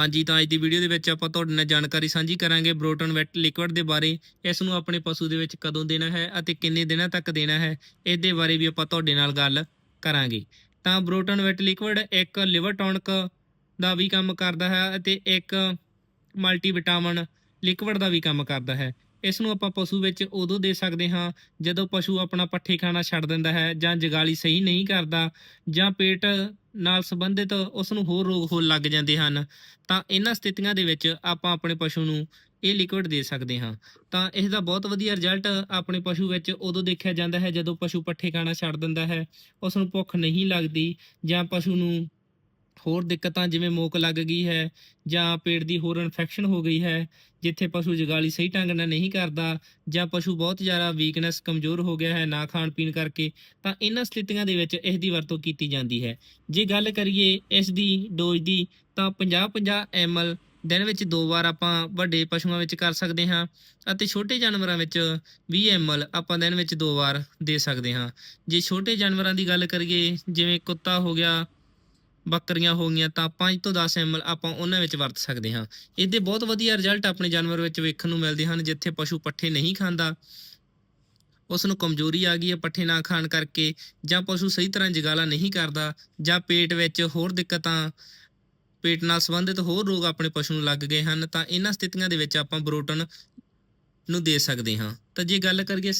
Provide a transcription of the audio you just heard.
ਹਾਂਜੀ, ਤਾਂ ਅੱਜ ਦੀ ਵੀਡੀਓ ਦੇ ਵਿੱਚ ਆਪਾਂ ਤੁਹਾਡੇ ਨਾਲ ਜਾਣਕਾਰੀ ਸਾਂਝੀ ਕਰਾਂਗੇ ਬਰੋਟਨ ਵੈਟ ਲਿਕਵਿਡ ਦੇ ਬਾਰੇ। ਇਸ ਨੂੰ ਆਪਣੇ ਪਸ਼ੂ ਦੇ ਵਿੱਚ ਕਦੋਂ ਦੇਣਾ ਹੈ ਅਤੇ ਕਿੰਨੇ ਦਿਨਾਂ ਤੱਕ ਦੇਣਾ ਹੈ, ਇਹਦੇ ਬਾਰੇ ਵੀ ਆਪਾਂ ਤੁਹਾਡੇ ਨਾਲ ਗੱਲ ਕਰਾਂਗੇ। ਤਾਂ ਬਰੋਟਨ ਵੈਟ ਲਿਕਵਿਡ ਇੱਕ ਲਿਵਰ ਟੌਨਿਕ ਦਾ ਵੀ ਕੰਮ ਕਰਦਾ ਹੈ ਅਤੇ ਇੱਕ ਮਲਟੀਵਿਟਾਮਿਨ ਲਿਕਵਿਡ ਦਾ ਵੀ ਕੰਮ ਕਰਦਾ ਹੈ। ਇਸ ਨੂੰ ਆਪਾਂ ਪਸ਼ੂ ਵਿੱਚ ਉਦੋਂ ਦੇ ਸਕਦੇ ਹਾਂ ਜਦੋਂ ਪਸ਼ੂ ਆਪਣਾ ਪੱਠੇ ਖਾਣਾ ਛੱਡ ਦਿੰਦਾ ਹੈ ਜਾਂ ਜਗਾਲੀ ਸਹੀ ਨਹੀਂ ਕਰਦਾ ਜਾਂ ਪੇਟ ਨਾਲ ਸੰਬੰਧਿਤ ਉਸ ਨੂੰ ਹੋਰ ਰੋਗ ਹੋਣ ਲੱਗ ਜਾਂਦੇ ਹਨ, ਤਾਂ ਇਹਨਾਂ ਸਥਿਤੀਆਂ ਦੇ ਵਿੱਚ ਆਪਾਂ ਆਪਣੇ ਪਸ਼ੂ ਨੂੰ ਇਹ ਲਿਕੁਇਡ ਦੇ ਸਕਦੇ ਹਾਂ। ਤਾਂ ਇਸ ਦਾ ਬਹੁਤ ਵਧੀਆ ਰਿਜ਼ਲਟ ਆਪਣੇ ਪਸ਼ੂ ਵਿੱਚ ਉਦੋਂ ਦੇਖਿਆ ਜਾਂਦਾ ਹੈ ਜਦੋਂ ਪਸ਼ੂ ਪੱਠੇ ਖਾਣਾ ਛੱਡ ਦਿੰਦਾ ਹੈ ਉਸ ਨੂੰ ਭੁੱਖ ਨਹੀਂ ਲੱਗਦੀ ਜਾਂ ਪਸ਼ੂ ਨੂੰ ਹੋਰ ਦਿੱਕਤਾਂ ਜਿਵੇਂ ਮੋਕ ਲੱਗ ਗਈ ਹੈ ਜਾਂ ਪੇਟ ਦੀ ਹੋਰ ਇਨਫੈਕਸ਼ਨ ਹੋ ਗਈ ਹੈ, ਜਿੱਥੇ ਪਸ਼ੂ ਜਗਾਲੀ ਸਹੀ ਢੰਗ ਨਾਲ ਨਹੀਂ ਕਰਦਾ ਜਾਂ ਪਸ਼ੂ ਬਹੁਤ ਜ਼ਿਆਦਾ ਵੀਕਨੈਸ ਕਮਜ਼ੋਰ ਹੋ ਗਿਆ ਹੈ ਨਾ ਖਾਣ ਪੀਣ ਕਰਕੇ, ਤਾਂ ਇਹਨਾਂ ਸਥਿਤੀਆਂ ਦੇ ਵਿੱਚ ਇਸ ਦੀ ਵਰਤੋਂ ਕੀਤੀ ਜਾਂਦੀ ਹੈ। ਜੇ ਗੱਲ ਕਰੀਏ ਇਸ ਦੀ ਡੋਜ਼ ਦੀ, ਤਾਂ 50-50 ml ਦਿਨ ਵਿੱਚ ਦੋ ਵਾਰ ਆਪਾਂ ਵੱਡੇ ਪਸ਼ੂਆਂ ਵਿੱਚ ਕਰ ਸਕਦੇ ਹਾਂ ਅਤੇ ਛੋਟੇ ਜਾਨਵਰਾਂ ਵਿੱਚ 20 ml ਆਪਾਂ ਦਿਨ ਵਿੱਚ ਦੋ ਵਾਰ ਦੇ ਸਕਦੇ ਹਾਂ। ਜੇ ਛੋਟੇ ਜਾਨਵਰਾਂ ਦੀ ਗੱਲ ਕਰੀਏ, ਜਿਵੇਂ ਕੁੱਤਾ ਹੋ ਗਿਆ ਬੱਕਰੀਆਂ ਹੋ ਗਈਆਂ, ਤਾਂ 5 ਤੋਂ 10 ml ਆਪਾਂ ਉਹਨਾਂ ਵਿੱਚ ਵਰਤ ਸਕਦੇ ਹਾਂ। ਇਹਦੇ ਬਹੁਤ ਵਧੀਆ ਰਿਜ਼ਲਟ ਆਪਣੇ ਜਾਨਵਰ ਵਿੱਚ ਵੇਖਣ ਨੂੰ ਮਿਲਦੇ ਹਨ, ਜਿੱਥੇ ਪਸ਼ੂ ਪੱਠੇ ਨਹੀਂ ਖਾਂਦਾ। ਉਸ ਨੂੰ ਕਮਜ਼ੋਰੀ ਆ ਗਈ ਹੈ ਪੱਠੇ ਨਾ ਖਾਣ ਕਰਕੇ, ਜਾਂ ਪਸ਼ੂ ਸਹੀ ਤਰ੍ਹਾਂ ਜਗਾਲਾ ਨਹੀਂ ਕਰਦਾ, ਜਾਂ ਪੇਟ ਵਿੱਚ ਹੋਰ ਦਿੱਕਤਾਂ, ਪੇਟ ਨਾਲ ਸੰਬੰਧਿਤ ਹੋਰ ਰੋਗ ਆਪਣੇ ਪਸ਼ੂ ਨੂੰ ਲੱਗ ਗਏ ਹਨ, ਤਾਂ ਇਹਨਾਂ ਸਥਿਤੀਆਂ ਦੇ ਵਿੱਚ ਆਪਾਂ ਬਰੋਟਨ ਨੂੰ ਦੇ ਸਕਦੇ ਹਾਂ। ਤਾਂ ਜੇ ਗੱਲ ਕਰੀਏ